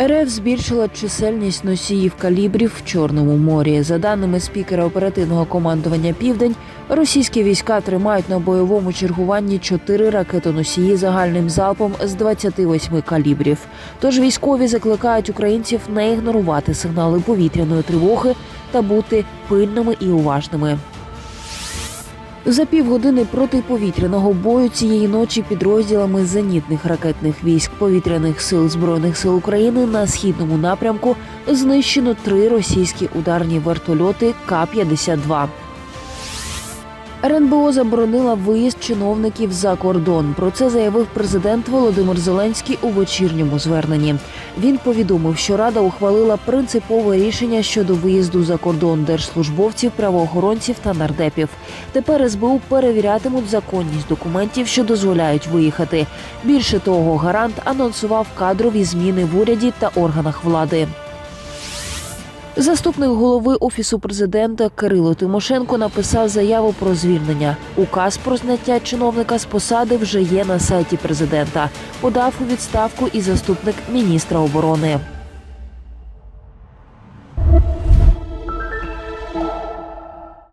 РФ збільшила чисельність носіїв калібрів в Чорному морі. За даними спікера оперативного командування Південь, російські війська тримають на бойовому чергуванні чотири ракетоносії загальним залпом з 28 калібрів. Тож військові закликають українців не ігнорувати сигнали повітряної тривоги та бути пильними і уважними. За півгодини протиповітряного бою цієї ночі підрозділами зенітних ракетних військ повітряних сил збройних сил України на східному напрямку знищено три російські ударні вертольоти К-52. РНБО заборонила виїзд чиновників за кордон. Про це заявив президент Володимир Зеленський у вечірньому зверненні. Він повідомив, що Рада ухвалила принципове рішення щодо виїзду за кордон держслужбовців, правоохоронців та нардепів. Тепер СБУ перевірятимуть законність документів, що дозволяють виїхати. Більше того, гарант анонсував кадрові зміни в уряді та органах влади. Заступник голови офісу президента Кирило Тимошенко написав заяву про звільнення. Указ про зняття чиновника з посади вже є на сайті президента. Подав у відставку і заступник міністра оборони.